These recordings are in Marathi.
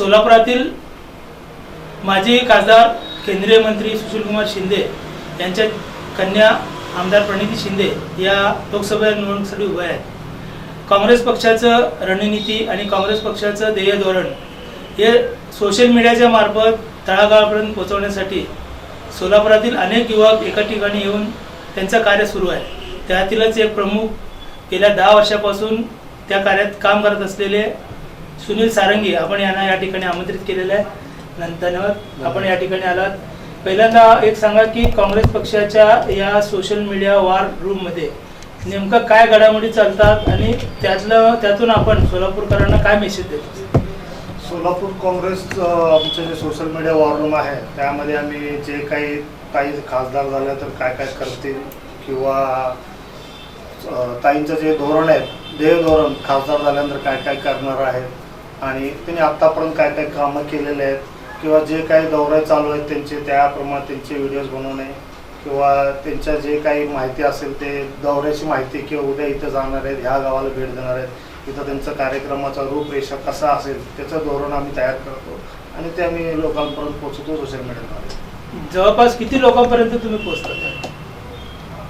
सोलापुरातील माजी खासदार केंद्रीय मंत्री सुशीलकुमार शिंदे यांच्या कन्या आमदार प्रणिती शिंदे या लोकसभा निवडणुकीसाठी उभ्या आहेत. काँग्रेस पक्षाचं रणनीती आणि काँग्रेस पक्षाचं ध्येय धोरण हे सोशल मीडियाच्या मार्फत तळागाळापर्यंत पोहोचवण्यासाठी सोलापुरातील अनेक युवक एका ठिकाणी येऊन त्यांचं कार्य सुरू आहे. त्यातीलच एक प्रमुख गेल्या दहा वर्षापासून त्या कार्यात काम करत असलेले सुनील सारंगी आपण यांना या ठिकाणी आमंत्रित केलेलं आहे. नं- धन्यवाद. आपण या ठिकाणी आलात. पहिल्यांदा एक सांगा की काँग्रेस पक्षाच्या या सोशल मीडिया वार रूममध्ये नेमकं काय घडामोडी चालतात आणि त्यातलं त्यातून आपण सोलापूरकरांना काय मेसेज देतो? सोलापूर काँग्रेस आमचं जे सोशल मीडिया वॉर रूम आहे त्यामध्ये आम्ही जे काही काही खासदार झाल्या तर काय काय करतील किंवा ताईंचं जे धोरण आहे ध्येय धोरण खासदार झाल्यानंतर काय काय करणार आहेत आणि त्यांनी आत्तापर्यंत काय काय कामं केलेले आहेत किंवा जे काही दौरे चालू आहेत त्यांचे त्याप्रमाणे त्यांचे व्हिडिओज बनवणे किंवा त्यांच्या जे काही माहिती असेल ते दौऱ्याची माहिती किंवा उद्या इथं जाणार आहेत ह्या गावाला भेट देणार आहेत इथं त्यांचं कार्यक्रमाचा रूपरेषा कसा असेल त्याचं धोरण आम्ही तयार करतो आणि ते आम्ही लोकांपर्यंत पोहोचवतो सोशल मीडियाद्वारे जवळपास किती लोकांपर्यंत तुम्ही पोहोचतात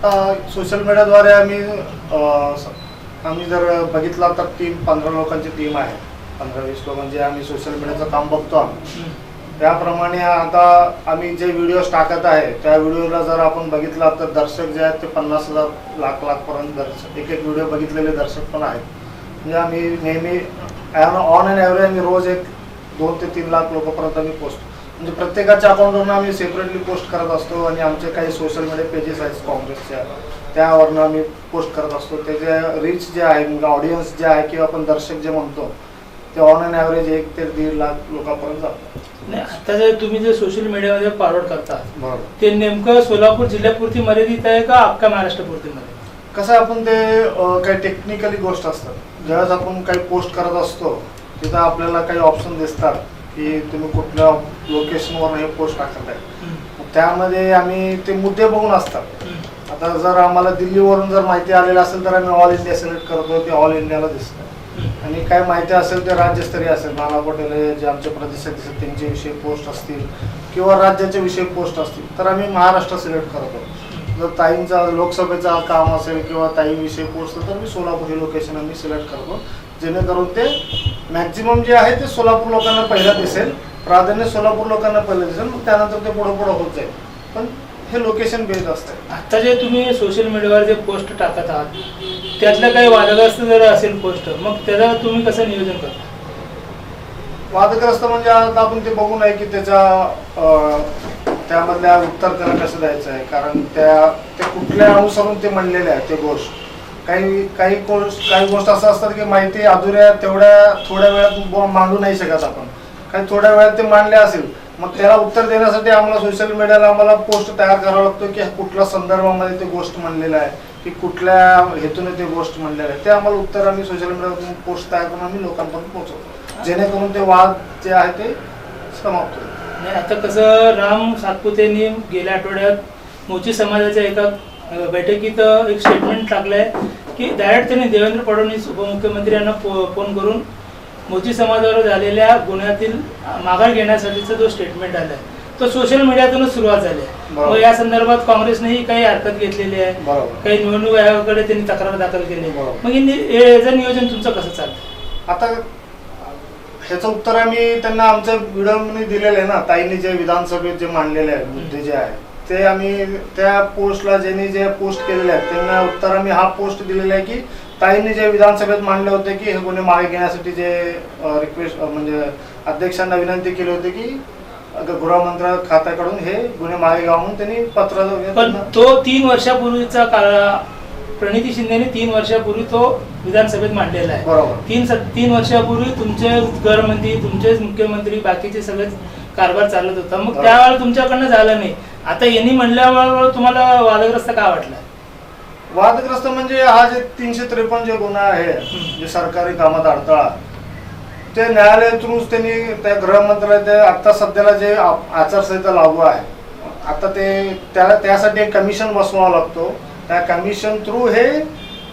आता सोशल मीडियाद्वारे आम्ही आम्ही जर बघितला तर टीम पंधरा लोकांची टीम आहे. पंधरा वीस लोकांची आम्ही सोशल मीडियाचं काम बघतो आम्ही. त्याप्रमाणे आता आम्ही जे व्हिडिओज टाकत आहे त्या व्हिडिओला जर आपण बघितला तर दर्शक जे आहेत ते पन्नास हजार लाख लाखपर्यंत दर्शक एक एक व्हिडिओ बघितलेले दर्शक पण आहेत. म्हणजे आम्ही नेहमी ऑन अँड ॲव्हरेज आम्ही रोज एक दोन ते तीन लाख लोकांपर्यंत आम्ही पोस्ट म्हणजे प्रत्येकाच्या अकाउंटवरून आम्ही सेपरेटली पोस्ट करत असतो आणि आमचे काही सोशल मीडिया पेजेस आहेत काँग्रेसच्या त्यावरनं आम्ही पोस्ट करत असतो. त्याचे रीच जे आहे म्हणजे ऑडियन्स जे आहे किंवा आपण दर्शक जे म्हणतो ते ऑन अँड ॲव्हरेज एक ते दीड लाख लोकांपर्यंत जातात नाही आता जे तुम्ही जे सोशल मीडियामध्ये फॉरवर्ड करता बरोबर. ते नेमकं सोलापूर जिल्ह्यापुरती मर्यादित आहे का अख्खा महाराष्ट्रापुरती मध्ये कसं आहे, आपण ते अं, काही टेक्निकली गोष्ट असतात. ज्यावेळेस आपण काही पोस्ट करत असतो तिथं आपल्याला काही ऑप्शन दिसतात की तुम्ही कुठल्या लोकेशनवर हे पोस्ट टाकत आहे मग त्यामध्ये आम्ही ते मुद्दे बघून असतात. आता जर आम्हाला दिल्लीवरून जर माहिती आलेली असेल तर आम्ही ऑल इंडिया सिलेक्ट करतो ते ऑल इंडियाला दिसतं. आणि काय माहिती असेल ते राज्यस्तरीय असेल. नाना पटेल हे जे आमचे प्रदेशाध्यक्ष त्यांचे विषयी पोस्ट असतील किंवा राज्याचे विषयी पोस्ट असतील तर आम्ही महाराष्ट्र सिलेक्ट करतो. जर ताईंचा लोकसभेचा काम असेल किंवा ताईंविषयी पोस्ट तर मी सोलापूर हे लोकेशन आम्ही सिलेक्ट करतो. जेणेकरून ते मॅक्झिमम जे आहे ते सोलापूर लोकांना पहिलं दिसेल. प्राधान्य सोलापूर लोकांना पहिलं दिसेल मग त्यानंतर ते पुढं पुढं होत जाईल. पण हे लोकेशन बेस्ड असतं आता जे तुम्ही सोशल मीडियावर जे पोस्ट टाकत आहात त्यातलं काही वादग्रस्त जर असेल पोस्ट मग त्याला तुम्ही कसं नियोजन करता? वादग्रस्त म्हणजे आता आपण ते बघू नये की त्याच्या अं, त्यामधल्या उत्तर त्याला कसं द्यायचं आहे. कारण त्या ते कुठल्या अनुसरून ते म्हणलेले आहे ते गोष्ट. काही काही गोष्ट काही गोष्ट असं असतात की माहिती अधुऱ्या तेवढ्या थोड्या वेळात ब- मांडू नाही शकत आपण. काही थोड्या वेळात ते मांडले असेल मग त्याला उत्तर देण्यासाठी आम्हाला सोशल मीडियाला आम्हाला पोस्ट तयार करावा लागतो की कुठल्या संदर्भामध्ये ते गोष्ट म्हणलेलं आहे. की कुठल्या हेतूने ते गोष्ट म्हणलेलं आहे. ते आम्हाला उत्तर आम्ही सोशल मीडियावरून पोस्ट तयार करून आम्ही लोकांपर्यंत पोहोचवतो. जेणेकरून ते वाद जे आहे ते समाप्त होईल नाही आता कसं राम सातपुतेंनी गेल्या आठवड्यात मोची समाजाच्या एका बैठकीत एक स्टेटमेंट टाकलंय की डायरेक्ट त्यांनी देवेंद्र फडणवीस उपमुख्यमंत्री यांना फोन करून मोची समाजावर झालेल्या गुन्ह्यातील माघार घेण्यासाठीचा जो स्टेटमेंट आलाय. तो सोशल मीडियातूनच सुरुवात झाली आहे. मग या संदर्भात काँग्रेसनेही काही हरकत घेतलेली आहे. काही निवडणूक आयोगाकडे त्यांनी तक्रार दाखल केली. मग याचं नियोजन तुमचं कसं चालतं आता ह्याचं उत्तर आम्ही त्यांना आमच्या व्हिडिओमध्ये दिलेलं आहे ना. ताईंनी जे विधानसभेत जे मांडलेले आहेत मुद्दे जे आहेत ते आम्ही त्या पोस्टला ज्यांनी जे पोस्ट केलेले आहेत त्यांना उत्तर आम्ही हा पोस्ट दिलेला आहे की ताईंनी जे विधानसभेत मांडले होते की हे गुन्हे मागे घेण्यासाठी जे रिक्वेस्ट म्हणजे अध्यक्षांना विनंती केली होती की गृहमंत्र खात्याकडून हे गुन्हे मागे त्यांनी पत्र पण तो तीन वर्षापूर्वीचा काळ प्रणिती शिंदेने तीन वर्षापूर्वी तो विधानसभेत मांडलेला आहे. बरोबर. तीन तीन वर्षापूर्वी तुमचे गृहमंत्री तुमचे मुख्यमंत्री बाकीचे सगळे कारभार चालत होता. मग. त्यावेळेला तुमच्याकडनं झालं नाही. आता यांनी म्हणल्यावर तुम्हाला वादग्रस्त का वाटला? वादग्रस्त म्हणजे हा जे तीनशे त्रेपन्न जे गुन्हा आहे जे सरकारी कामात अडथळा ते न्यायालय थ्रूच त्यांनी त्या गृहमंत्रालय ते आता सध्याला जे आचारसंहिता लागू आहे आता ते त्याला त्यासाठी एक कमिशन बसवावा लागतो त्या कमिशन थ्रू हे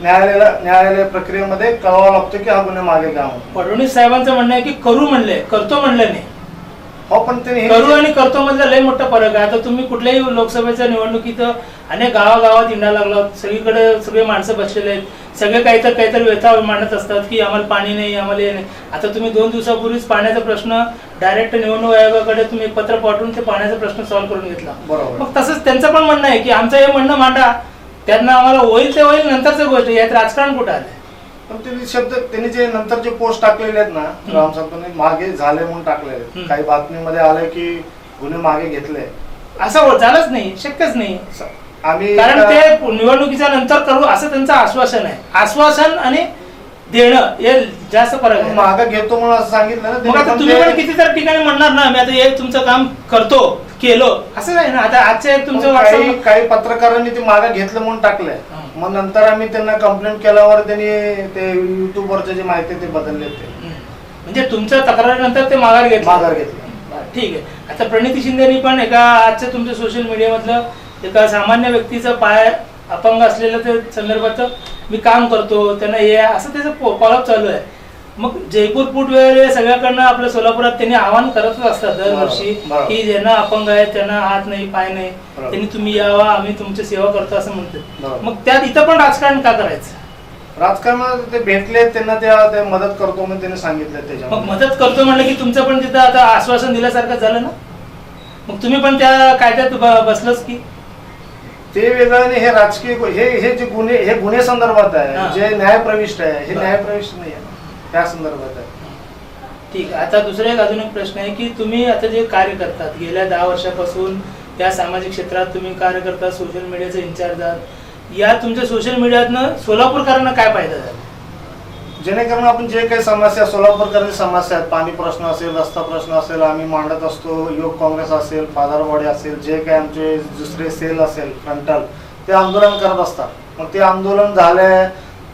न्यायालयाला न्यायालय प्रक्रियेमध्ये कळवावं लागतं की हा गुन्हे मागे घ्या म्हणून. फडणवीस साहेबांचं म्हणणं आहे की करू म्हणले करतो म्हणलं नाही हो पण त्यांनी करू आणि करतो मधला लय मोठा फरक आहे. आता तुम्ही कुठल्याही लोकसभेच्या निवडणुकीत अनेक गावागावात हिंडा लागला. सगळीकडे सगळे माणसं बसलेले आहेत. सगळे काहीतरी काहीतरी व्यथा मांडत असतात की आम्हाला पाणी नाही आम्हाला हे नाही. आता तुम्ही दोन दिवसापूर्वीच पाण्याचा प्रश्न डायरेक्ट निवडणूक आयोगाकडे तुम्ही एक पत्र पाठवून ते पाण्याचा प्रश्न सॉल्व्ह करून घेतला. बरोबर. मग तसंच त्यांचं पण म्हणणं आहे की आमचं हे म्हणणं मांडा. त्यांना आम्हाला होईल ते होईल नंतरचं गोष्ट. यात राजकारण कुठं आलं पण त्यांनी शब्द त्यांनी जे नंतर जे पोस्ट टाकलेले आहेत ना राम सातपुते मागे झाले म्हणून. हम्म. काही बातमीमध्ये आलं की गुन्हे मागे घेतले असं हो- झालंच नाही शक्यच नाही आम्ही कारण ते निवडणुकीच्या नंतर करू असं त्यांचं आश्वासन आहे आश्वासन आणि देणं हे जास्त फरक आहे. मागं घेतो म्हणून असं सांगितलं ना मग त्यांनी, आता पण तुम्ही ते- पण कितीतरी ठिकाणी म्हणणार ना मी आता हे तुमचं काम करतो केलो असं आहे ना आता आजच्या एक तुमचं काही WhatsApp- काही पत्रकारांनी ते मागे घेतलं म्हणून टाकलंय. हा. मग नंतर आम्ही त्यांना कंप्लेंट केल्यावर त्यांनी ते युट्यूबवरचे जे माहिती आहे ते बदलले ते. हम्म. म्हणजे तुमच्या तक्रारीनंतर ते माघार घेतलं. माघार घेतलं. बरं, ठीक आहे. आता प्रणिती शिंदेनी पण एका आजच्या तुमच्या सोशल मीडियामधलं एका सामान्य व्यक्तीचं पाय अपंग असलेलं ते संदर्भात मी काम करतो त्यांना हे असं त्याचं फॉलोअप चालू आहे मग जयपूर फूटवेअर सगळ्याकडनं आपल्या सोलापुरात त्यांनी आवाहन करतच असतात दरवर्षी. की ज्यांना अपंग आहे त्यांना हात नाही पाय नाही. त्यांनी तुम्ही यावा आम्ही तुमची सेवा करतो असं बरोबर. मग त्यात इथं पण राजकारण का करायचं राजकारणात ते भेटले त्यांना त्या ते मदत करतो म्हणून त्यांनी सांगितलं मग त्याच्यामध्ये मदत करतो म्हणलं की तुमचं पण तिथं आता आश्वासन दिल्यासारखं झालं ना मग तुम्ही पण त्या कायद्यात बसलोच की ते वेगळं आणि हे राजकीय हे हे जे गुन्हे हे गुन्हे संदर्भात. आहे जे न्यायप्रविष्ट आहे हे. न्यायप्रविष्ट नाही आहे त्या संदर्भात आहे ठीक आहे आता दुसरा एक अजून एक प्रश्न आहे की तुम्ही आता जे कार्य करतात गेल्या दहा वर्षापासून या सामाजिक क्षेत्रात तुम्ही कार्य करता सोशल मीडियाचे इन्चार्ज आहात या तुमच्या सोशल मीडियातनं सोलापूरकरांना काय फायदा झाला जेणेकरून आपण जे काही समस्या सोलापूरकरांची समस्या आहेत पाणी प्रश्न असेल रस्ता प्रश्न असेल आम्ही मांडत असतो योग काँग्रेस असेल फादरवाडी असेल जे काही आमचे दुसरे सेल असेल फ्रंटल ते आंदोलन करत असतात. मग ते आंदोलन झाले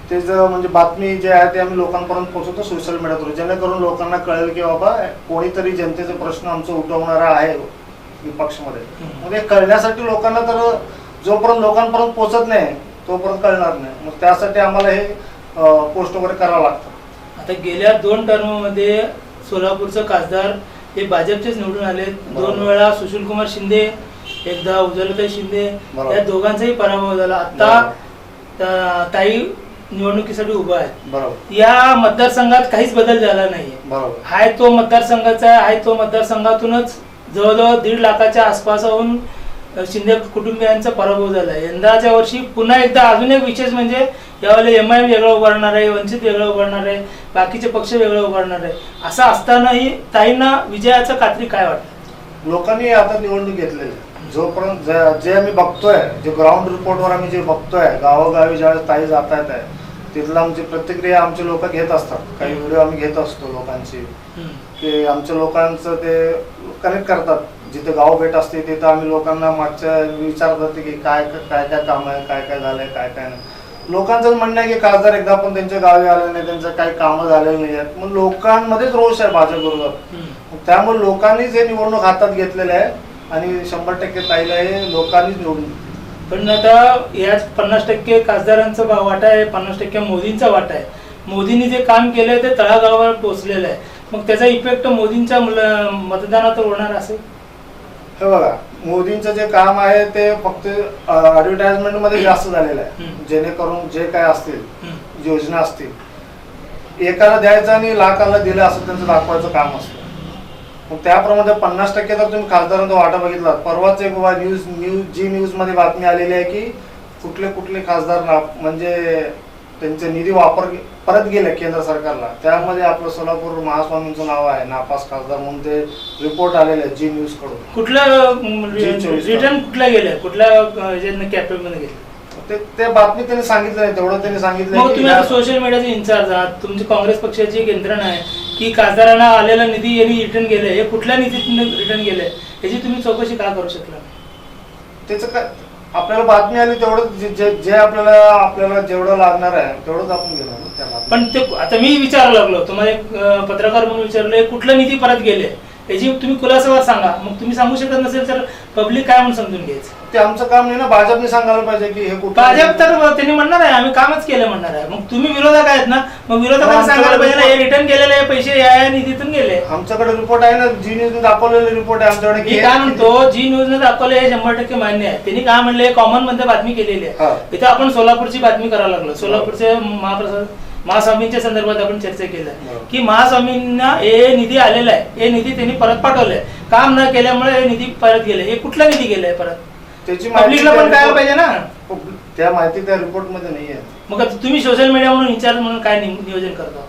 ते जर म्हणजे बातमी जे आहे ते आम्ही लोकांपर्यंत पोहोचवतो सोशल मीडिया थ्रू जेणेकरून लोकांना कळेल की बाबा कोणीतरी जनतेचे प्रश्न आमचं उठवणारा आहे विपक्षमध्ये. मग ते कळण्यासाठी लोकांना तर जोपर्यंत लोकांपर्यंत पोहोचत नाही तोपर्यंत कळणार नाही. मग त्यासाठी आम्हाला हे पोस्ट वगैरे करावं लागतं. आता गेल्या दोन टर्ममध्ये सोलापूरचं खासदार हे भाजपचेच निवडून आले दोन. वेळा सुशील कुमार शिंदे एकदा उज्ज्वलताई शिंदे. या दोघांचाही पराभव झाला. आता ताई निवडणुकीसाठी उभा आहेत. बरोबर. या मतदारसंघात काहीच बदल झाला नाहीये. बरोबर. हाय तो मतदारसंघाचा आहे हाय तो मतदारसंघातूनच जवळजवळ दीड लाखाच्या आसपासहून शिंदे कुटुंबियांचा पराभव झाला. यंदाच्या वर्षी पुन्हा एकदा अजून एक विशेष म्हणजे यावेळेला एम आय एम वेगळं उभारणार आहे वंचित वेगळं उभारणार आहे बाकीचे पक्ष वेगळं उभारणार आहे. असं असतानाही ताईंना विजयाचं खात्री काय वाटतं? लोकांनी आता निवडणूक घेतलेली. जोपर्यंत जे- आम्ही बघतोय जे ग्राउंड रिपोर्टवर आम्ही जे बघतोय गावोगावी ज्यावेळेस ताई जात आहेत आहे तिथलं आमची प्रतिक्रिया आमचे लोक घेत असतात. काही व्हिडिओ आम्ही घेत असतो लोकांची. की आमच्या लोकांचं ते कनेक्ट करतात. जिथे गाव भेट असते तिथं आम्ही लोकांना मागच्या विचारतात की काय काय काय काम आहे काय काय झालंय काय काय नाही. लोकांचं म्हणणं आहे की खासदार एकदा पण त्यांच्या गावी आले नाही त्यांचं काही कामं झालेली नाही आहेत. मग लोकांमध्येच रोष आहे भाजप विरोधात मग त्यामुळे लोकांनीच हे निवडणूक हातात घेतलेलं आहे आणि शंभर टक्के ताईला हे लोकांनीच निवडून. पण आता यात पन्नास टक्के खासदारांचा वाटा आहे पन्नास टक्के मोदींचा वाटा आहे. मोदींनी जे काम केलंय ते तळागाळावर पोहोचलेलं आहे. मग त्याचा इफेक्ट मोदींच्या मतदानात होणार असेल? हे बघा मोदींचं जे काम आहे ते फक्त ऍडव्हर्टाइजमेंटमध्ये जास्त झालेलं आहे. जेणेकरून जे काय असतील. योजना असतील एकाला द्यायचं आणि लाखाला दिलं असं त्यांचं दाखवायचं काम असतं मग त्याप्रमाणे पन्नास टक्के जर तुम्ही खासदारांचा वाटा बघितला परवाच एक बाबा न्यूज न्यूज जी न्यूजमध्ये बातमी आलेली आहे की कुठले कुठले खासदार म्हणजे त्यांचे निधी वापर परत गेले केंद्र सरकारला. त्यामध्ये आपलं सोलापूर महास्वामींचं नाव आहे नापास खासदार म्हणून ते रिपोर्ट आलेले जी न्यूजकडून. कुठलं जी चोवीस रिटर्न कुठल्या गेले कुठल्या कॅपिटलमध्ये गेले? ते ते बातमी त्यांनी सांगितलं नाही तेवढं त्यांनी सांगितलं मग तुम्ही आता सोशल मीडियाचे इन्चार्ज आहात. तुमची काँग्रेस पक्षाची एक यंत्रणा आहे की खासदारांना आलेला निधी यांनी रिटर्न गेले हे कुठल्या निधीत रिटर्न गेले याची तुम्ही चौकशी का करू शकला? त्याचं काय आपल्याला बातमी आली तेवढं जे- जे जे आपल्याला आपल्याला जेवढं लागणार आहे तेवढंच आपण घेणार ना त्या पण ते आता मी विचारायला लागलो. तुम्हाला एक अं, पत्रकार म्हणून विचारलं कुठलं निधी परत गेले? याची तुम्ही खुलासावर सांगा. मग तुम्ही सांगू शकत नसेल तर पब्लिक काय म्हणून समजून घ्यायचं? ते आमचं काम नाही ना भाजपने सांगायला पाहिजे की हे कुठं भाजप तर त्यांनी म्हणणार आहे आम्ही कामच केलं म्हणणार आहे. मग तुम्ही विरोधक आहेत ना मग विरोधकांनी सांगायला पाहिजे ना हे रिटर्न केलेले आहे, पैसे या या निधीतून गेले. आमच्याकडे रिपोर्ट आहे ना जी न्यूज दाखवलेले रिपोर्ट आहे आमच्याकडे. मी की काय म्हणतो जी न्यूजने दाखवले हे शंभर टक्के मान्य आहे. त्यांनी काय म्हणले कॉमनमध्ये बातमी केलेली हा. आहे इथं आपण सोलापूरची बातमी करायला लागलो. सोलापूरचे महाप्रसाद महास्वामींच्या संदर्भात आपण चर्चा केली. की महास्वामींना हे निधी आलेला आहे. हे निधी त्यांनी परत पाठवलाय. काम न केल्यामुळे हे निधी परत गेले. हे कुठला निधी गेलाय परत? त्याची माहिती पब्लिकला त्या पण कळायला report- पाहिजे ना? त्या माहिती त्या रिपोर्टमध्ये नाहीये मग आता तुम्ही सोशल मीडिया म्हणून इन्चार्ज म्हणून काय नि- नियोजन करता?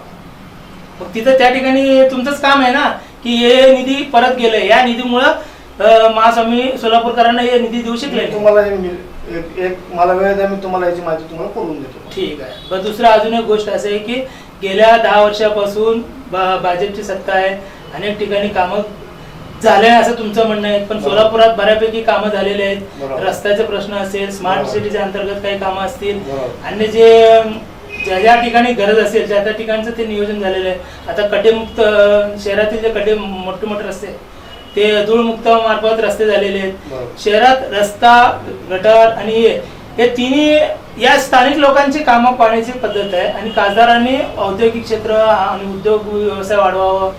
मग तिथं त्या ठिकाणी तुमचंच काम आहे ना की हे निधी परत गेले या निधीमुळं अं, महास्वामी सोलापूरकरांना हे निधी देऊ शकले मी नाही. तुम्हाला हे एक एक मला वेळ द्या मी तुम्हाला याची माहिती तुम्हाला करून देतो. ठीक आहे. पण दुसरं अजून एक गोष्ट असं आहे की गेल्या दहा वर्षापासून बा- भाजपची सत्ता आहे. अनेक ठिकाणी कामं झाले असं तुमचं म्हणणं आहे पण. सोलापुरात बऱ्यापैकी कामं झालेले आहेत. रस्त्याचे प्रश्न असेल स्मार्ट. सिटीच्या अंतर्गत काही कामं असतील. आणि जे ज्या ज्या ठिकाणी गरज असेल त्या त्या ठिकाणचं ते नियोजन झालेलं आहे आता कडेमुक्त अं, शहरातील जे कडे मोठे मोठे रस्ते ते धूळमुक्त मार्फत रस्ते झालेले आहेत. शहरात रस्ता गटर आणि हे हे तिन्ही या स्थानिक लोकांची कामं पाहण्याची पद्धत आहे आणि खासदारांनी औद्योगिक क्षेत्र आणि उद्योग व्यवसाय वाढवावं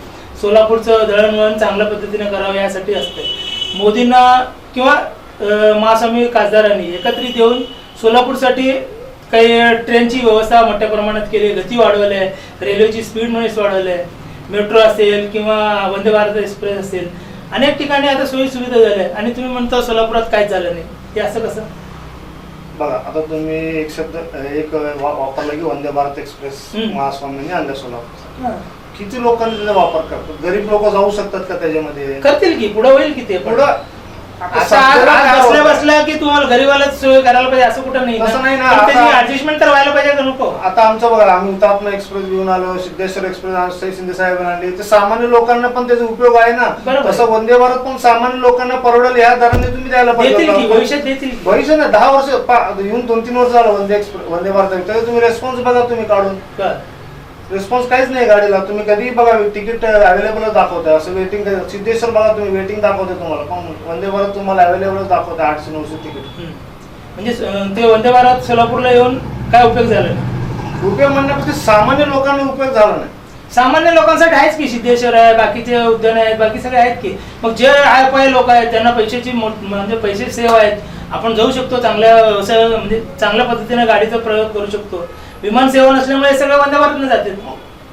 सोलापूरचं दळणवळण चांगल्या पद्धतीने करावं यासाठी असते. मोदींना किंवा महास्वामी खासदारांनी एकत्रित येऊन सोलापूरसाठी काही ट्रेनची व्यवस्था मोठ्या प्रमाणात केली गती वाढवली आहे रेल्वेची स्पीड मनीस वाढवली आहे मेट्रो असेल किंवा वंदे भारत एक्सप्रेस असेल अनेक ठिकाणी आता सोयी सुविधा झाल्या आणि तुम्ही म्हणता सोलापुरात काहीच झालं नाही. हे असं कसं? बघा आता तुम्ही एक शब्द एक वापरला की वंदे भारत एक्सप्रेस. महास्वामींनी आणलं सोलापूर किती लोकांनी त्याचा वापर करतात गरीब लोक जाऊ शकतात का त्याच्यामध्ये करतील की पुढे होईल की ते पण. पुढं आता असं आज सध्याला आज काय बसल्या होतं? बसल्या की तुम्हाला गरीबालाच सोय करायला पाहिजे असं कुठं नाही तसं नाही ना, पण त्याची आता- ऍडजस्टमेंट तर व्हायला पाहिजे का नको आता आमचं बघा आम्ही हुतात्मा एक्सप्रेस घेऊन आलो सिद्धेश्वर एक्सप्रेस सई शिंदे साहेब आणली ते सामान्य लोकांना पण त्याचा उपयोग आहे ना बरोबर. तसं वंदे भारत पण सामान्य लोकांना परवडेल या दराने तुम्ही द्यायला देतील की पाहिजे भविष्यात देतील की. भविष्य ना दहा वर्ष पा- येऊन दोन तीन वर्ष झालं वंदे एक्सप्रेस वंदे भारत तुम्ही रेस्पॉन्स बघा तुम्ही काढून बरं. रिस्पॉन्स काहीच नाही गाडीला. तुम्ही कधीही बघा तिकीट अवेलेबल दाखवते असं वेटिंग सिद्धेश्वर बघा तुम्ही वेटिंग दाखवते तुम्हाला. पण वंदे भारत तुम्हाला अवेलेबल दाखवते आठशे नऊशे तिकीट. म्हणजे ते वंदे भारत सोलापूरला येऊन काय उपयोग झाला? नाही उपयोग म्हणण्यापेक्षा सामान्य लोकांना उपयोग झाला नाही. सामान्य लोकांसाठी आहेच की सिद्धेश्वर आहे बाकीचे उद्यान आहेत बाकी सगळे आहेत की? मग जे आय पाय लोक आहेत त्यांना पैशाची म्हणजे पैसे सेव आहेत. आपण जाऊ शकतो चांगल्या व्यवसाय म्हणजे चांगल्या पद्धतीने गाडीचा प्रयोग करू शकतो. विमान सेवा नसल्यामुळे हे सगळं वंदे भारतने जाते.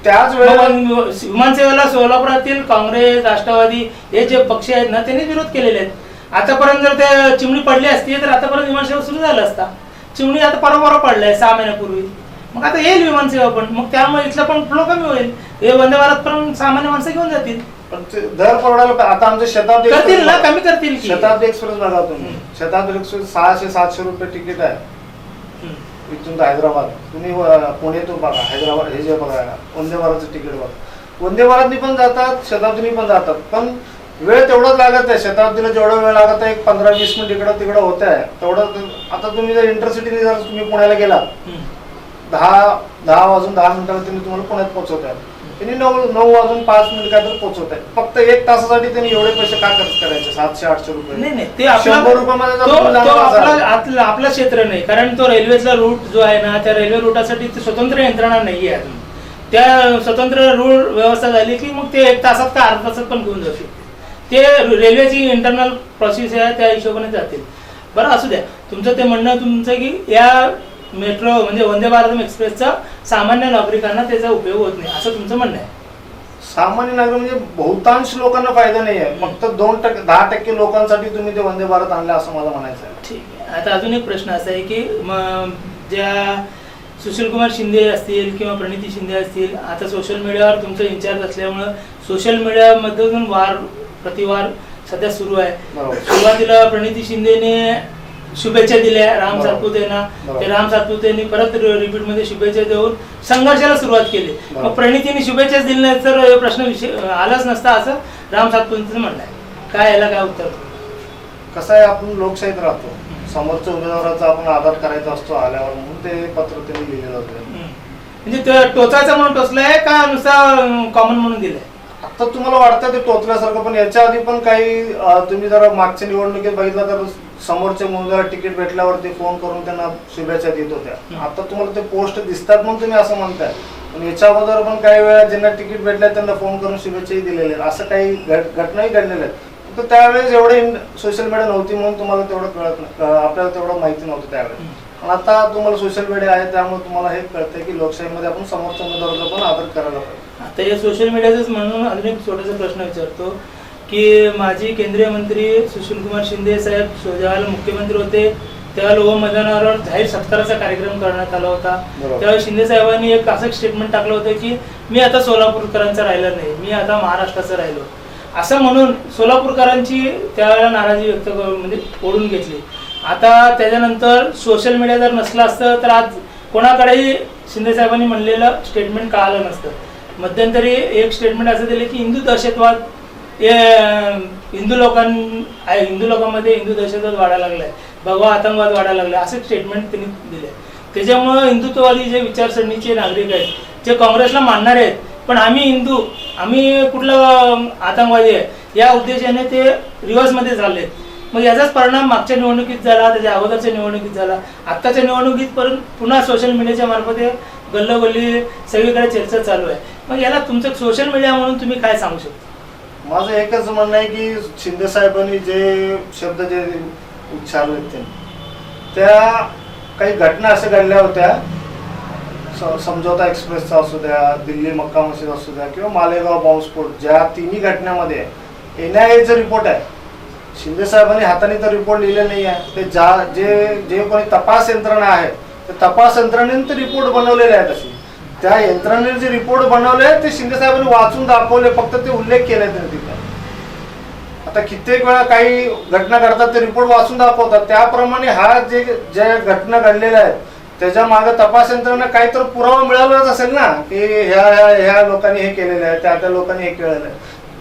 त्याच वेळेला मग विमान सेवेला सोलापुरातील काँग्रेस राष्ट्रवादी हे जे पक्ष आहेत ना त्यांनी विरोध केलेले आहेत. आतापर्यंत जर ते चिमणी पडली असती तर आतापर्यंत विमान सेवा सुरू झाला असता. चिमणी आता परवा पडलाय सहा महिन्यापूर्वी. मग आता येईल विमान सेवा पण. मग त्यामुळे इथलं पण फ्लो कमी होईल. हे वंदे भारत पण सामान्य माणसं घेऊन जातील. दर परवडायला आता आमचे शताब्दी करतील ना. कमी करतील शताब्दी एक्सप्रेस बघा तुम्ही. शताब्दी एक्सप्रेस सहाशे सातशे रुपये तिकीट आहे. इथून तर हैदराबाद. तुम्ही पुण्यातून बघा हैदराबाद हे जे बघा वंदे भारतचं तिकीट बघा. वंदे भारतनी पण जातात शताब्दीनी पण जातात पण वेळ तेवढाच लागत आहे शताब्दीला जेवढा वेळ लागत आहे एक पंधरा वीस मिनिट इकडं तिकडं होत आहे. तेवढं आता तुम्ही जर इंटरसिटीने जर तुम्ही पुण्याला गेलात. दहा दहा वाजून दहा मिनिटाला त्यांनी तुम्हाला पुण्यात पोहोचवत आहे त्यांनी नऊ नऊ वाजून पाच मिनिट काय तर पोहोचवत आहे फक्त एक तासासाठी त्यांनी एवढे पैसे का खर्च करायचे? सातशे आठशे रुपये. नाही नाही ते आपला शंभर रुपयामध्ये जर तो तुम्ही तो जाणार आपला असाल, आपला आपला क्षेत्र नाही कारण तो रेल्वेचा रूट जो आहे ना त्या रेल्वे रूटासाठी ती स्वतंत्र यंत्रणा नाही आहे अजून. त्या स्वतंत्र रूळ व्यवस्था झाली की मग ते एक तासात का अर्धा तासात पण घेऊन जाऊ शकते ते रेल्वेची इंटरनल प्रोसेस आहे त्या हिशोबाने जातील. बरं असू द्या. तुमचं ते म्हणणं तुमचं की या मेट्रो म्हणजे वंदे भारत एक्सप्रेसचा सामान्य नागरिकांना त्याचा उपयोग होत नाही. असं तुमचं म्हणणं आहे? सामान्य नागरिक म्हणजे बहुतांश लोकांना फायदा नाही आहे. फक्त दोन टक्के दहा टक्के लोकांसाठी तुम्ही ते वंदे भारत आणले असं मला म्हणायचं आहे. ठीक आहे. आता अजून एक प्रश्न असा आहे की म- ज्या सुशीलकुमार शिंदे असतील किंवा प्रणिती शिंदे असतील आता सोशल मीडियावर तुमचं इन्चार्ज असल्यामुळं सोशल मीडियामधून वार प्रतिवार सध्या सुरू आहे. बरोबर. सुरुवातीला प्रणिती शिंदेने शुभेच्छा दिल्या राम बरोबर. सातपुतेंना बरोबर. ते राम सातपुतेंनी परत रिपीटमध्ये शुभेच्छा देऊन संघर्षाला सुरुवात केली बरोबर. मग प्रणितीने शुभेच्छाच दिल्या नाही तर हे प्रश्न विषय आलाच नसता असं राम सातपुतेंचं म्हणणं आहे काय याला काय उत्तर कसं आहे आपण लोकशाहीत राहतो समोरच्या उमेदवाराचा आपण आदर करायचा असतो आल्यावर म्हणून ते पत्र त्यांनी लिहिलेलं होतं हम्म. म्हणजे ते टोचायचं म्हणून टोचलंय का नुसता कॉमन म्हणून दिलंय आता तुम्हाला वाटतं ते टोचल्यासारखं पण याच्या आधी पण काही अं, तुम्ही जर मागच्या निवडणुकीत बघितलं तर समोरच्या मुलगाला तिकीट भेटल्यावरती फोन करून त्यांना शुभेच्छा देत होत्या. आता तुम्हाला ते पोस्ट दिसतात म्हणून तुम्ही असं म्हणताय. पण याच्या अगोदर पण काही वेळा ज्यांना तिकीट भेटल्या त्यांना फोन करून शुभेच्छाही दिलेल्या आहेत. असं काही घटनाही घडलेल्या आहेत. फक्त त्यावेळेस एवढे सोशल मीडिया नव्हती म्हणून तुम्हाला तेवढं कळत नाही आपल्याला तेवढं माहिती नव्हतं त्यावेळेस. पण आता तुम्हाला सोशल मीडिया आहे त्यामुळे तुम्हाला हे कळतंय की लोकशाहीमध्ये आपण समोरच्या उमेदवाराला पण आदर करायला पाहिजे. आता या सोशल मीडियाचंच म्हणून अजून एक छोटासा प्रश्न विचारतो. की माजी केंद्रीय मंत्री सुशीलकुमार शिंदे साहेब ज्यावेळेला मुख्यमंत्री होते. तेव्हा लोह मैदानावर जाहीर सत्काराचा कार्यक्रम करण्यात आला होता. त्यावेळी शिंदे साहेबांनी एक असं स्टेटमेंट टाकलं होतं की मी आता सोलापूरकरांचा राहिला नाही. मी आता महाराष्ट्राचा राहिलो. असं म्हणून सोलापूरकरांची त्यावेळेला नाराजी व्यक्त करून म्हणजे ओढून घेतली. आता त्याच्यानंतर सोशल मीडिया जर नसलं असतं तर आज कोणाकडेही शिंदे साहेबांनी म्हणलेलं स्टेटमेंट कळालं नसतं. मध्यंतरी एक स्टेटमेंट असं दिलं की हिंदू दहशतवाद हे हिंदू लोकां आहे, हिंदू लोकांमध्ये हिंदू दहशतवाद वाढायला लागलाय. भगवा आतंकवाद वाढायला लागलाय असे स्टेटमेंट त्यांनी दिले. त्याच्यामुळं हिंदुत्ववादी जे विचारसरणीचे नागरिक आहेत जे काँग्रेसला मानणारे आहेत पण आम्ही हिंदू आम्ही कुठलं आतंकवादी आहे या उद्देशाने ते रिव्हर्समध्ये चालले. मग याचाच परिणाम मागच्या निवडणुकीत झाला त्याच्या अगोदरच्या निवडणुकीत झाला. आत्ताच्या निवडणुकीत परत पुन्हा सोशल मीडियाच्या मार्फत हे गल्लोगल्ली सगळीकडे चर्चा चालू आहे. मग याला तुमचं सोशल मीडिया म्हणून तुम्ही काय सांगू शकता? माझं एकच म्हणणं आहे की शिंदे साहेबांनी जे शब्द जे उच्चारले ते त्या काही घटना अशा घडल्या होत्या. समझौता एक्सप्रेसचा असू द्या दिल्ली मक्का मशीद असू द्या किंवा मालेगाव बॉम्बस्फोट ज्या तिन्ही घटनेमध्ये एन आय एचा रिपोर्ट आहे. शिंदे साहेबांनी हाताने तर रिपोर्ट लिहिले नाही आहे. ते ज्या जे जे कोणी तपास यंत्रणा आहे ते तपास यंत्रणेने ते रिपोर्ट बनवलेले आहेत अशी त्या यंत्रणेने जे रिपोर्ट बनवले ते शिंदे साहेबांनी वाचून दाखवले फक्त ते उल्लेख केले तिथे. आता कित्येक वेळा काही घटना घडतात ते रिपोर्ट वाचून दाखवतात. त्याप्रमाणे हा जे ज्या घटना घडलेल्या आहेत त्याच्यामागे तपास यंत्रणा काहीतरी पुरावा मिळालाच असेल ना की ह्या ह्या ह्या लोकांनी हे केलेलं आहे त्या त्या लोकांनी हे केलेलं आहे.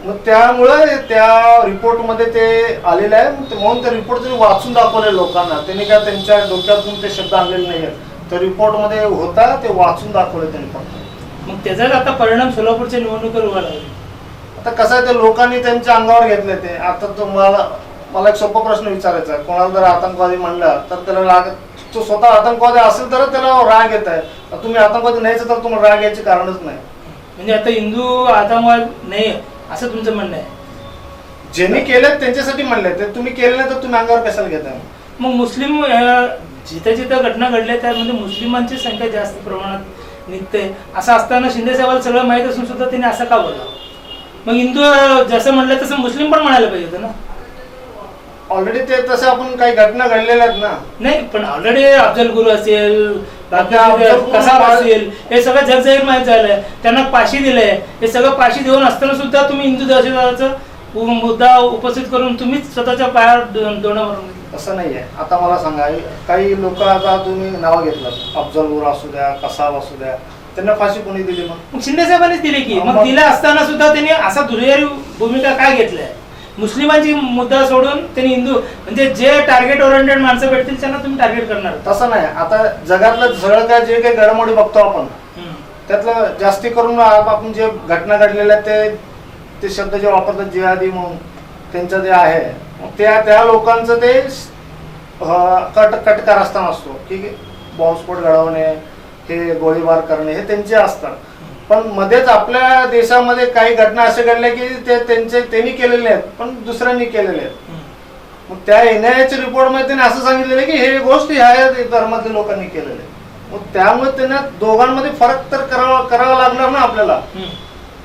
मग त्यामुळे त्या रिपोर्टमध्ये ते आलेलं आहे ते- म्हणून ते रिपोर्ट त्यांनी वाचून दाखवले लोकांना. त्यांनी काय त्यांच्या डोक्यातून ते शब्द आणलेले नाही आहेत तर रिपोर्टमध्ये होता ते वाचून दाखवले त्यांनी फक्त. मग त्याचाच आता परिणाम सोलापूरच्या निवडणुकीवर व्हायला लागला. आता कसं आहे ते लोकांनी त्यांच्या अंगावर घेतले ते. आता तुम्हाला मला एक सोपा प्रश्न विचारायचा आहे. कोणाला जर आतंकवादी म्हणला तर त्याला राग तो स्वतः आतंकवादी असेल तर त्याला राग येत आहे. तुम्ही आतंकवादी नाहीच तर तुम्हाला राग यायचे कारणच नाही. म्हणजे आता हिंदू आतंकवाद नाही असं तुमचं म्हणणं आहे. ज्यांनी केले त्यांच्यासाठी म्हणले ते तुम्ही केले नाही तर तुम्ही अंगावर कशाला घेताय? मग मुस्लिम जिथं जिथं घटना घडल्या त्यामध्ये मुस्लिमांची संख्या जास्त प्रमाणात निघते. असं असताना शिंदे साहेबाला सगळं माहीत असून सुद्धा त्यांनी असं का बोला मग हिंदू जसं म्हणलं तसं मुस्लिम पण म्हणायला पाहिजे होतं ना. ऑलरेडी ते तसे आपण काही घटना घडलेल्या आहेत ना. नाही पण ऑलरेडी अफजल गुरु असेल पा- असेल हे सगळं जगजाहीर माहीत झालंय. त्यांना पाशी दिलंय. हे सगळं पाशी देऊन असताना सुद्धा तुम्ही हिंदू दहशतवादाचा मुद्दा उपस्थित करून तुम्हीच स्वतःच्या पायावर दो- दोणं मारून घेतलं. तसं नाही आहे आता मला सांगा काही लोक आता तुम्ही नावं घेतलं. अफजल गुर असू द्या कसाब असू द्या. त्यांना फाशी कोणी दिली मग? मग शिंदे साहेबांनीच दिली की. मग दिलं असताना सुद्धा त्यांनी असा दुर्यारी भूमिका काय घेतलाय? मुस्लिमांची मुद्दा सोडून त्यांनी हिंदू म्हणजे जे टार्गेट ओरिएंटेड माणसं भेटतील त्यांना तुम्ही टार्गेट करणार. तसं नाही. आता जगातलं सगळं काय जे काही घडामोडी बघतो आपण. त्यातलं जास्ती करून आप- आपण जे घटना घडलेल्या ते ते शब्द जे वापरतात जिहादी म्हणून त्यांचं जे आहे त्या त्या लोकांचं ते कट कटकार असताना असतो. की बॉम्बस्फोट घडवणे हे गोळीबार करणे हे त्यांचे असतात. पण मध्येच आपल्या देशामध्ये काही घटना अशा घडल्या की ते त्यांचे त्यांनी केलेले आहेत पण दुसऱ्यांनी केलेले आहेत. मग त्या एनआयच्या रिपोर्टमध्ये त्यांनी असं सांगितलेलं आहे की हे गोष्टी ह्या धर्मातल्या लोकांनी आहेत मग त्यामुळे त्यांना दोघांमध्ये फरक तर करावा करावा लागणार ना आपल्याला.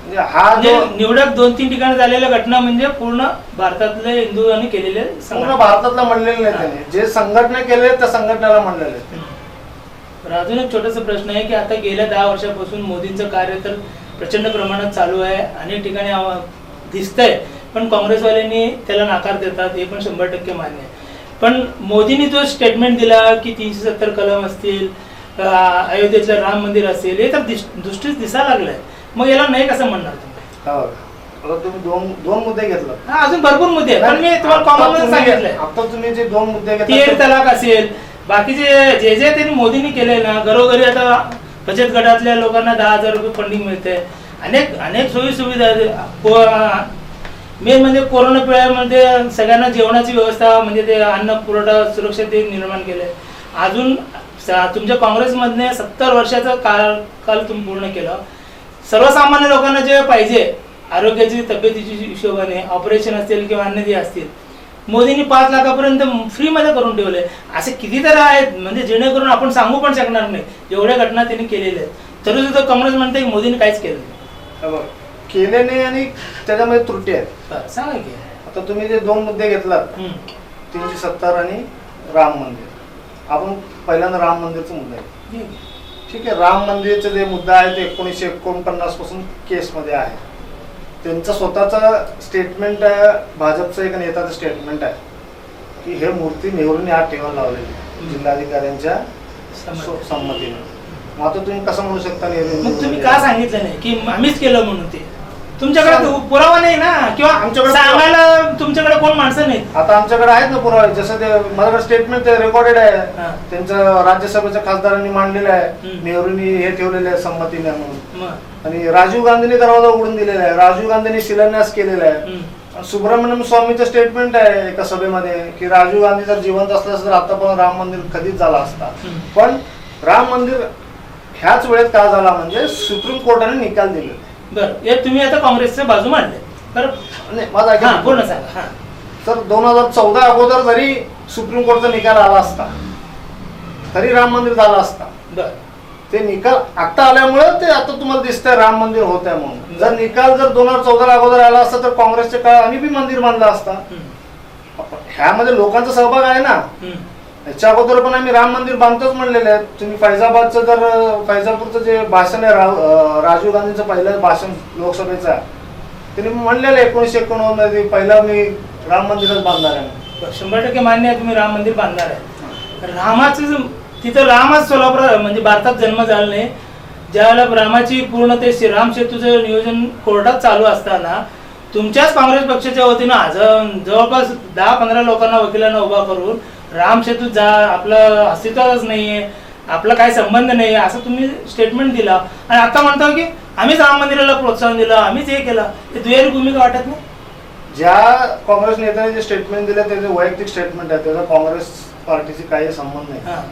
हा म्हणजे जो निवडक दोन तीन ठिकाणी झालेल्या घटना म्हणजे पूर्ण भारतातले हिंदूंनी केलेले पूर्ण. भारतातला म्हणलेलं नाही त्याने जे संघटना केले त्या संघटनेला म्हणलेले. तर अजून एक छोटासा प्रश्न आहे की आता गेल्या दहा वर्षापासून मोदींचं कार्य तर प्रचंड प्रमाणात चालू आहे अनेक ठिकाणी दिसतंय पण काँग्रेसवाल्यांनी त्याला नाकार देतात हे पण शंभर टक्के मान्य आहे पण मोदींनी जो स्टेटमेंट दिला की तीनशे सत्तर कलम असतील अं, अयोध्येतलं राम मंदिर असेल हे तर दृष्टीच दिसायला लागलंय मग याला नाही कसं म्हणणार तुम्ही? हो. आता तुम्ही दोन दोन मुद्दे घेतला. हा, अजून भरपूर मुद्दे आहेत पण मी तुम्हाला कॉमन तुम्ही- सांगितलंय. आता तुम्ही जे दोन मुद्दे तेल घेतला तलाक असेल बाकीचे जे जे त्यांनी मोदींनी केले ना घरोघरी आता बचत गटातल्या लोकांना दहा हजार रुपये फंडिंग मिळते. अनेक अनेक सोयी सुविधा आहेत. मेन म्हणजे कोरोना पिळ्यामध्ये सगळ्यांना जेवणाची व्यवस्था म्हणजे ते अन्न पुरवठा सुरक्षा ते निर्माण केले अजून स- तुमच्या काँग्रेसमधने सत्तर वर्षाचा काळ काल तुम्ही पूर्ण केलं. सर्वसामान्य लोकांना जे पाहिजे आरोग्याची तब्येतीची हिशोबाने ऑपरेशन असतील किंवा अन्य जे असतील मोदींनी पाच लाखापर्यंत फ्रीमध्ये करून ठेवले असे कितीतरी आहेत म्हणजे जेणेकरून आपण सांगू पण शकणार नाही एवढ्या घटना त्यांनी केलेल्या आहेत. तरी सुद्धा काँग्रेस म्हणते की मोदींनी काहीच केलं नाही. केले नाही आणि त्याच्यामध्ये त्रुटी आहेत. सांगा की. आता तुम्ही जे दोन मुद्दे घेतलात. तीनशे सत्तर आणि राम मंदिर. आपण पहिल्यांदा राम मंदिरचा मुद्दा आहे ठीक आहे राम मंदिरचे जे मुद्दा आहे ते एकोणीसशे एकोणपन्नासपासून केसमध्ये आहे. त्यांचं स्वतःचं स्टेटमेंट आहे भाजपचं एक नेत्याचं स्टेटमेंट आहे की हे मूर्ती नेहरूंनी आत ठेवायला लावलेली आहे, जिल्हाधिकाऱ्यांच्या संमतीने. मग आता तुम्ही कसं म्हणू शकता नेहरू? तुम्ही का सांगितलं नाही की आम्हीच केलं म्हणून ते? तुमच्याकडे पुरावा नाही ना? किंवा आमच्याकडे सांगायला तुमच्याकडे कोण माणसं नाहीत? आता आमच्याकडे आहेत ना पुरावे. जसं ते माझ्याकडे स्टेटमेंट ते रेकॉर्डेड आहे. त्यांचं राज्यसभेच्या खासदारांनी मांडलेलं आहे. नेहरूंनी हे ठेवलेलं आहे संमतीने म्हणून. आणि राजीव गांधींनी दरवाजा उघडून दिलेला आहे. राजीव गांधींनी शिलान्यास केलेला आहे. सुब्रमण्यम स्वामीचं स्टेटमेंट आहे एका सभेमध्ये की राजीव गांधी जर जिवंत असलं असतं तर आतापर्यंत राम मंदिर कधीच झाला असता. पण राम मंदिर ह्याच वेळेत का झाला? म्हणजे सुप्रीम कोर्टाने निकाल दिले बरं. हे तुम्ही आता काँग्रेसच्या बाजू मांडले. बरं. नाही माझा ऐका. हा पूर्ण सांगा हा. तर दोन हजार चौदा अगोदर जरी सुप्रीम कोर्टचा निकाल आला असता तरी राम मंदिर झालं असता. बरं. ते निकाल आता आल्यामुळे ते आता तुम्हाला दिसतंय राम मंदिर होत आहे म्हणून. जर निकाल जर दोन हजार चौदा अगोदर आला असता तर काँग्रेसच्या काळ आम्ही बी मंदिर बांधलं असता. ह्यामध्ये लोकांचा सहभाग आहे ना. याच्या अगोदर पण आम्ही राम मंदिर बांधतोच म्हणलेले आहेत तुम्ही फैजाबादचं जर फैजापूरचं जे भाषण आहे राव राजीव गांधीचं पहिलं भाषण लोकसभेचं त्यांनी म्हणलेलं आहे एकोणीसशे एकोणनव्वदमध्ये पहिला मी राम मंदिरच बांधणार आहे शंभर टक्के मान्य आहे तुम्ही राम मंदिर बांधणार आहे. रामाचं तिथं रामच सोलापूर म्हणजे भारतात जन्म झाला नाही. ज्यावेळेला रामाची पूर्ण ते श्री- राम सेतूचं नियोजन कोर्टात चालू असताना तुमच्याच काँग्रेस पक्षाच्या वतीनं आज जवळपास दहा पंधरा लोकांना वकिलांना उभा करून राम सेतू जा आपलं अस्तित्वातच नाहीये आपला काही संबंध नाही असं तुम्ही स्टेटमेंट दिला. आणि आता म्हणतो की आम्हीच राम मंदिराला प्रोत्साहन दिलं आम्हीच हे केलं. हे दुहेरी भूमिका वाटत नाही? ज्या काँग्रेस नेत्याने जे स्टेटमेंट दिलं त्याचे वैयक्तिक स्टेटमेंट आहे त्याचा काँग्रेस पार्टीशी काही संबंध नाही. हां.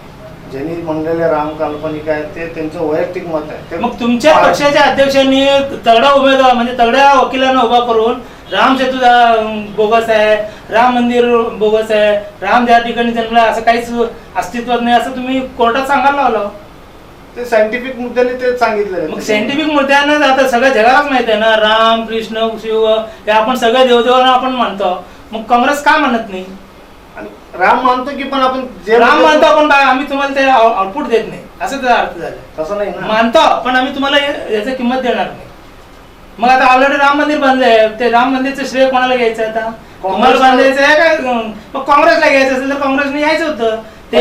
ज्यांनी म्हणलेले राम काल्पनिक आहे ते त्यांचं वैयक्तिक मत आहे. ते- मग तुमच्या पक्षाच्या अध्यक्षांनी तगडा उमेदवार म्हणजे तगड्या वकिलांना उभा करून राम सेतू जा- बोगस आहे राम मंदिर बोगस आहे राम ज्या ठिकाणी जन्मला असं काहीच अस्तित्वात नाही असं तुम्ही कोर्टात सांगायला लावलं. ते सायंटिफिक मुद्द्याने ते सांगितलेलं मग सायंटिफिक मुद्द्यांना आता सगळ्या जगालाच माहिती आहे ना राम कृष्ण शिव हे आपण सगळ्या देवदेवांना आपण मानतो मग काँग्रेस का म्हणत नाही? राम मानतो की पण आपण जे राम मानतो आपण बा- आम्ही तुम्हाला ते आउटपुट देत नाही. असं त्याचा अर्थ झाला. तसं नाही ना. मानतो पण आम्ही तुम्हाला हे- याची किंमत देणार नाही. मग आता ऑलरेडी राम मंदिर बांधलंय ते राम मंदिरचं श्रेय कोणाला घ्यायचं आता? तुम्हाला बांधायचं आहे का? मग काँग्रेसला घ्यायचं असेल तर काँग्रेसने यायचं होतं. ते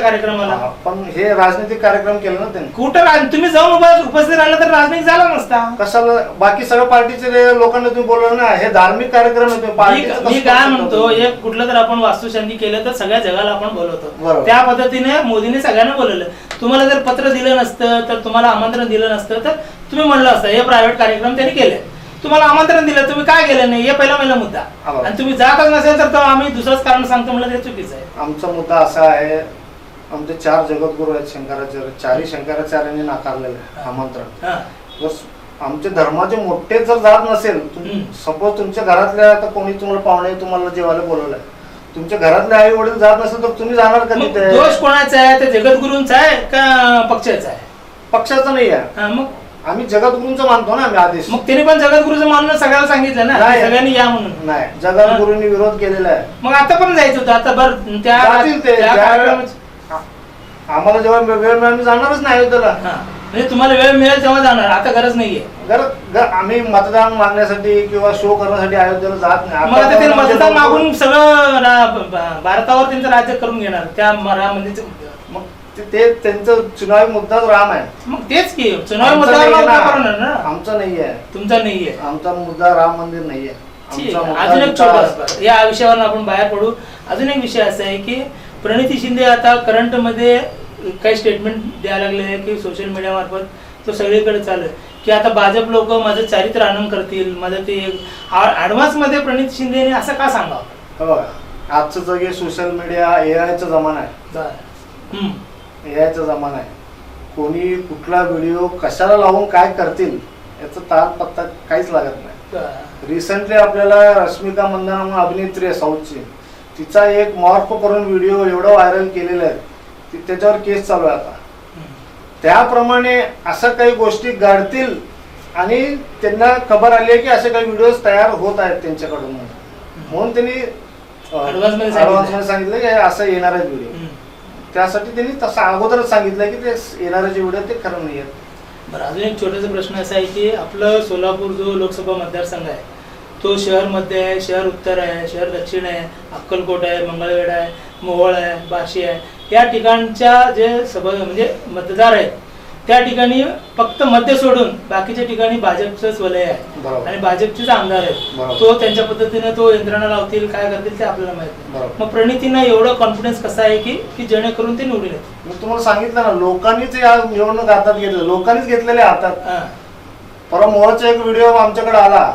कार्यक्रमाला. हा, पण हे राजनीतिक कार्यक्रम केला ना त्यांनी. कुठं राज- तुम्ही जाऊन उभा उपस्थित राहिला तर राजनीतिक झाला नसता. कशाला बाकी सगळ्या पार्टीचे लोकांना तुम्ही बोलवलं ना हे धार्मिक कार्यक्रम आहे ते मी पार्टीचं मी कसं काय करू म्हणतो शकतो? एक कुठलं तर आपण वास्तुशांती केलं तर सगळ्या जगाला आपण बोलवतो. बरोबर. त्या पद्धतीने मोदीने सगळ्यांना बोलवलं. तुम्हाला जर पत्र दिलं नसतं तर तुम्हाला आमंत्रण दिलं नसतं तर तुम्ही म्हणलं असतं हे प्रायव्हेट कार्यक्रम त्यांनी केले तुम्हाला आमंत्रण दिलं तुम्ही काय केलं नाही? हे पहिला पहिला मुद्दा. हा. आणि तुम्ही जातच नसेल तर तो आम्ही दुसरंच कारण सांगतो म्हणलं ते चुकीचं आहे. आमचा मुद्दा असा आहे आमचे चार जगद्गुरू आहेत शंकराचार्य चारही शंकराचार्यांनी नाकारलेलं आहे आमंत्रण. हा. जर आमचे धर्माचे मोठे जर जात नसेल हम्म. सपोज तुमच्या घरातल्या आता कोणी तुम्हाला पाहुणे तुम्हाला जेवायला बोलवलंय. तुमच्या घरातले आई वडील जात नसेल तर तुम्ही जाणार का मग तिथे दोष कोणाचा आहे? ते जगद्गुरूंचा आहे का पक्षाचा आहे? पक्षाचा नाही आहे. हा, मग आम्ही जगद्गुरूंचा मानतो ना आम्ही आदेश. मग त्यांनी पण जगद्गुरूचं मानून सगळ्याला सांगितलं ना? नाही. सगळ्यांनी या म्हणून. नाही. जगद्गुरूंनी विरोध केलेला आहे. मग आता पण जायचं होतं. आता बर त्या जातील ते. त्या ज्या- कार्यक्रमाचं- आम्हाला जेव्हा वेळ मिळेल आम्ही जाणारच नाही अयोध्येला. हा. म्हणजे तुम्हाला वेळ मिळेल तेव्हा जाणार. आता गरज नाहीये. जर जर आम्ही मतदान मागण्यासाठी किंवा शो करण्यासाठी अयोध्येला जात नाही. मग आता ते आता मतदान मागून सगळं रा- ब- भारतावर त्यांचं राज्य करून घेणार. त्या म- राम मंदिरचं ते- त्यांचं चुनावी मुद्दाच राम आहे. मग तेच की चुनावी आमचा मुद्द्यावर नाहीये लावून ना. काय करणार ना. आमचा नाहीये तुमचा नाहीये आमचा मुद्दा राम मंदिर नाहीये ठीक आमचा आहे. मुद्दा अजून एक विकास. या विषयावर आपण बाहेर पडू. अजून एक विषय असा आहे की प्रणिती शिंदे आता करंटमध्ये काही स्टेटमेंट द्यायला लागले की सोशल मीडिया मार्फत. तो सगळीकडे चालू आहे की आता भाजप लोक माझं चारित्र्य आनंद करतील. माझं ते ॲडव्हान्समध्ये प्रणित शिंदेने असं का सांगावं? हो आजचं जग हे सोशल मीडिया ए आयचा जमाना आहे. हम्म. ए आयचा जमाना आहे. कोणी कुठला व्हिडिओ कशाला लावून काय करतील याचा तार पत्ता काहीच लागत नाही. रिसेंटली आपल्याला रश्मिका मंदाना म्हणून अभिनेत्री आहे साऊथची. तिचा एक मॉर्फ करून व्हिडिओ एवढा व्हायरल केलेला आहे की त्याच्यावर केस चालू आहे आता. त्याप्रमाणे असं काही गोष्टी घडतील आणि त्यांना खबर आली आहे की असे काही व्हिडिओज तयार होत आहेत त्यांच्याकडून. म्हणून त्यांनी सांगितलं. की असं येणार आहेत व्हिडिओ. त्यासाठी त्यांनी तसं अगोदरच सांगितलं की ते येणारे जे व्हिडिओ ते खरं नाही आहेत. बरं अजून एक छोटासा प्रश्न असा आहे की आपलं सोलापूर जो लोकसभा मतदारसंघ आहे तो शहर मध्य आहे शहर उत्तर आहे शहर दक्षिण आहे अक्कलकोट आहे मंगळवेढा आहे मोहोळ आहे बार्शी आहे. या ठिकाणच्या जे सभा म्हणजे मतदार आहेत त्या ठिकाणी फक्त मध्य सोडून बाकीच्या ठिकाणी भाजपचंच वलय आहे. आणि भाजपचेच आमदार आहेत. तो त्यांच्या पद्धतीने तो यंत्रणा लावतील काय करतील ते आपल्याला माहीत मग प्रणितीनं एवढं कॉन्फिडन्स कसा आहे की की जेणेकरून ते निवडून येतील? मी तुम्हाला सांगितलं ना लोकांनीच या निवडणूक हातात घेतलं लोकांनीच घेतलेले हातात. परवा मोहचा एक व्हिडिओ आमच्याकडे आला.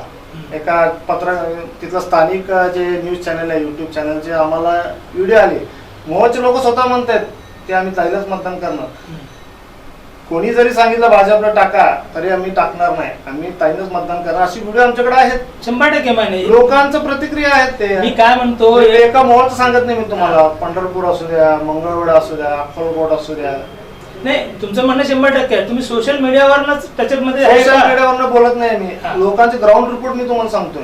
एका पत्र तिथलं स्थानिक जे न्यूज चॅनल आहे युट्यूब चॅनलचे आम्हाला व्हिडिओ आले. मोहचे लोक स्वतः म्हणतात ते आम्ही ताईलाच मतदान करणार. कोणी जरी सांगितलं भाजपला टाका तरी आम्ही टाकणार नाही. आम्ही ताईनच मतदान करणार. अशी व्हिडिओ आमच्याकडे आहेत. शंभर टक्के मान्य लोकांचं प्रतिक्रिया आहेत ते. मी काय म्हणतो एक- मोहचं सांगत नाही मी तुम्हाला. पंढरपूर असू द्या मंगळवेढा असू द्या अक्कलकोट असू द्या. नाही तुमचं म्हणणं शंभर टक्के आहे. तुम्ही सोशल मीडियावरच टचअपमध्ये आहे सोशल का? मीडियावरनं बोलत नाही मी. लोकांचे ग्राउंड रिपोर्ट मी तुम्हाला सांगतोय.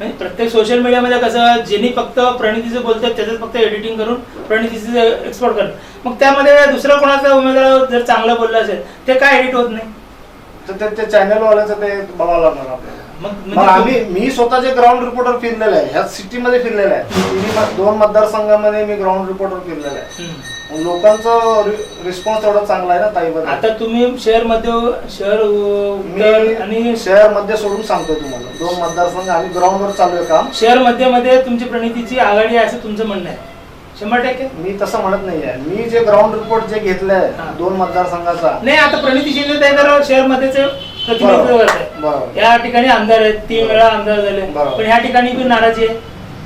नाही प्रत्येक सोशल मीडियामध्ये कसं ज्यांनी फक्त प्रणितीचं बोलतात त्याचं फक्त एडिटिंग करून प्रणितीचं एक्सपोर्ट करणं मग त्यामध्ये दुसरा कोणाचा उमेदवार जर चांगलं बोलला असेल ते काय एडिट होत नाही? तर ते- चॅनलवाल्याचं चॅनल वाल्याचं ते बघावं लागणार आपल्याला. मग मग म्हणजे आम्ही मी स्वतःचे ग्राउंड रिपोर्टर फिरलेले आहे. ह्या सिटीमध्ये फिरलेले आहे. दोन मतदारसंघामध्ये मी ग्राउंड रिपोर्टर फिरलेले आहे. लोकांचा रिस्पॉन्स एवढा चांगला आहे ना ताईबद्दल आता तुम्ही शहरमध्ये शहर आणि शहरमध्ये सोडून सांगतो तुम्हाला. दोन मतदारसंघ आम्ही ग्राउंडवर चालू आहे काम. शहरमध्ये तुमची प्रणितीची आघाडी आहे असं तुमचं म्हणणं आहे. शंभर टक्के. मी तसं म्हणत नाही आहे. मी जे ग्राउंड रिपोर्ट जे घेतलंय. दोन मतदारसंघाचा नाही आता प्रणिती शिंदे शहर मध्येच बरोबर. करत आहे. बरोबर. या ठिकाणी आमदार आहेत तीन बरोबर. वेळा आमदार झाले. बरोबर. पण ह्या ठिकाणी पण नाराजी आहे.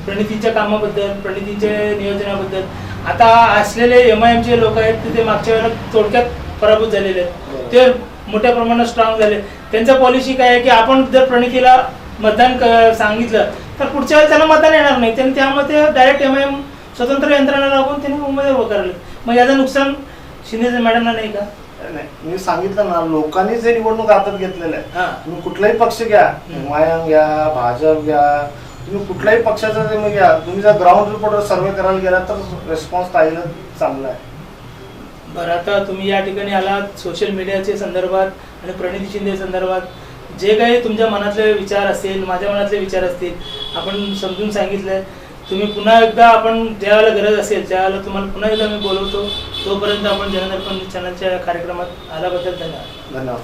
प्रणितीच्या कामाबद्दल प्रणितीच्या नियोजनाबद्दल. आता असलेले एम आय एमचे लोक आहेत ते- ते मागच्या वेळेला थोडक्यात पराभूत झालेले आहेत. बरोबर. ते मोठ्या प्रमाणात स्ट्रॉंग झाले. त्यांच्या पॉलिसी काय आहे की आपण जर प्रणितीला मतदान क- सांगितलं तर पुढच्या वेळेस त्याला मतदान येणार नाही. त्यांनी त्यामध्ये डायरेक्ट एम आय एम स्वतंत्र यंत्रणा लागून त्यांनी उमेदवार उभं करायला मग याचं नुकसान शिंदे मॅडमना नाही का? नाही. मी सांगितलं ना लोकांनी जे निवडणूक हातात घेतलेलं आहे तुम्ही कुठलाही पक्ष घ्या. मायम घ्या भाजप घ्या तुम्ही कुठल्याही पक्षाचा तुम्ही घ्या तुम्ही जर ग्राउंड रिपोर्टवर सर्वे करायला गेला तर रिस्पॉन्स ताईला चांगला आहे. बरं आता तुम्ही या ठिकाणी आलात सोशल मीडियाच्या संदर्भात आणि प्रणिती शिंदे संदर्भात. जे काही तुमच्या मनातले विचार असतील माझ्या मनातले विचार असतील आपण समजून सांगितलंय. तुम्ही पुन्हा एकदा आपण ज्यावेळेला गरज असेल त्यावेळेला तुम्हाला पुन्हा एकदा मी बोलवतो. तोपर्यंत आपण जनदर्पण चॅनलच्या या कार्यक्रमात आल्याबद्दल धन्यवाद. धन्यवाद.